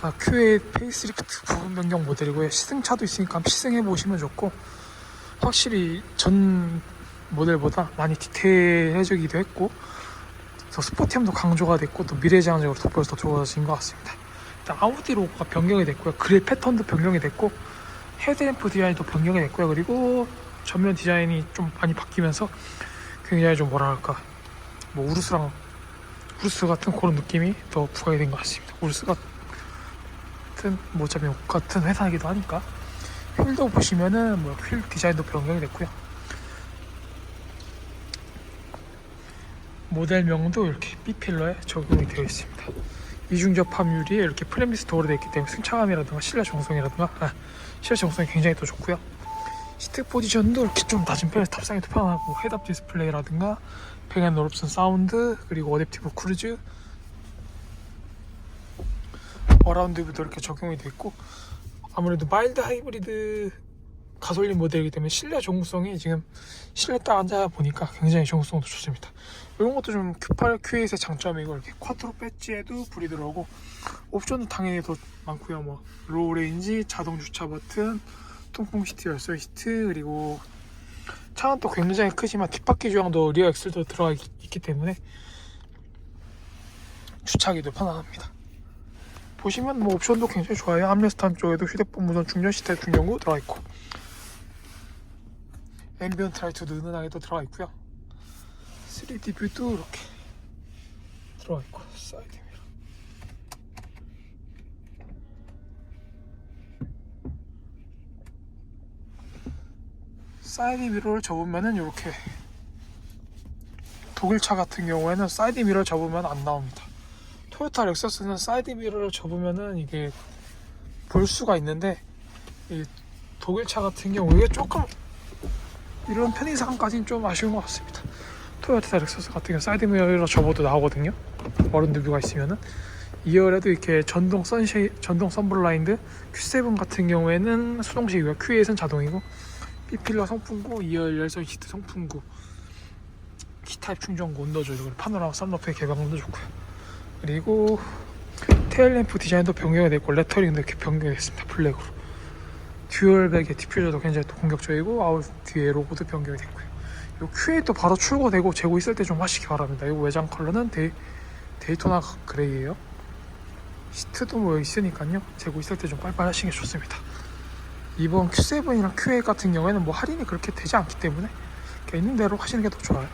자, QA 페이스리프트 부분 변경 모델이고요. 시승차도 있으니까 시승해 보시면 좋고 확실히 전 모델보다 많이 디테일해지기도 했고 더 스포티함도 강조가 됐고 또 미래지향적으로 돋보여서 더 좋아진 것 같습니다. 일단 아우디 로고가 변경이 됐고요. 그릴 패턴도 변경이 됐고 헤드램프 디자인도 변경이 됐고요. 그리고 전면 디자인이 좀 많이 바뀌면서 굉장히 좀 뭐랄까 뭐 우르스랑 우르스 같은 그런 느낌이 더 부각이 된 것 같습니다. 우르스 같은 뭐 어차피 같은 회사이기도 하니까 휠도 보시면은 뭐 휠 디자인도 변경이 됐고요. 모델명도 이렇게 B필러에 적용이 되어 있습니다. 이중 접합률이 이렇게 프레미스 도어로 되어 있기 때문에 승차감이라든가 실내 정성이라든가 아, 실내 정성이 굉장히 또 좋고요. 시트 포지션도 이렇게 좀 낮은 편에서 탑승이 더 편하고 헤드업 디스플레이라든가 뱅앤올옵슨 사운드 그리고 어댑티브 크루즈 어라운드 뷰도 이렇게 적용이 있고 아무래도 마일드 하이브리드 가솔린 모델이기 때문에 실내 정성이 지금 실내 딱 앉아 보니까 굉장히 정성도 좋습니다. 이런 것도 좀 Q8, Q8의 장점이고 이렇게 쿼트로 배지에도 불이 들어오고 옵션도 당연히 더 많고요. 뭐 로우 레인지, 자동 주차 버튼, 통풍 시트, 열선 시트 그리고 차는 또 굉장히 크지만 뒷바퀴 조향도 리어 엑셀도 들어가 있- 있기 때문에 주차하기도 편안합니다. 보시면 뭐 옵션도 굉장히 좋아요. 암레스트 한쪽에도 휴대폰 무선 충전 시스템 충전구 들어가 있고 앰비언트 라이트도 은은하게 또 들어가 있고요. 3D 뷰도 이렇게 들어가 있고 사이드 미러 사이드 미러를 접으면은 이렇게 독일차 같은 경우에는 사이드 미러를 접으면 안 나옵니다. 토요타 렉서스는 사이드 미러를 접으면은 이게 볼 수가 있는데 이 독일 차 같은 경우 이게 조금 이런 편의상까지는 좀 아쉬운 것 같습니다. 토요타 렉서스 같은 경우 사이드 미러로 접어도 나오거든요. 어른 뷰가 있으면은 2열에도 이렇게 전동 선쉐 전동 선블라인드 Q7 같은 경우에는 수동식이고요. Q8은 자동이고 B필러 성풍구, 2열 열선 시트 성풍구, C타입 충전구, 온도 조절, 파노라마 썬루프의 개방도 좋고요. 그리고 테일램프 디자인도 변경이 됐고 레터링도 이렇게 변경이 됐습니다. 블랙으로. 듀얼백의 디퓨저도 굉장히 또 공격적이고 아웃 뒤에 로고도 변경이 됐고요. 이 Q8도 바로 출고되고 재고 있을 때 좀 하시기 바랍니다. 이 외장 컬러는 데이, 데이토나 그레이예요. 시트도 뭐 있으니까요. 재고 있을 때 좀 빨빨 하시는 게 좋습니다. 이번 Q7이랑 Q8 같은 경우에는 뭐 할인이 그렇게 되지 않기 때문에 있는 대로 하시는 게 더 좋아요.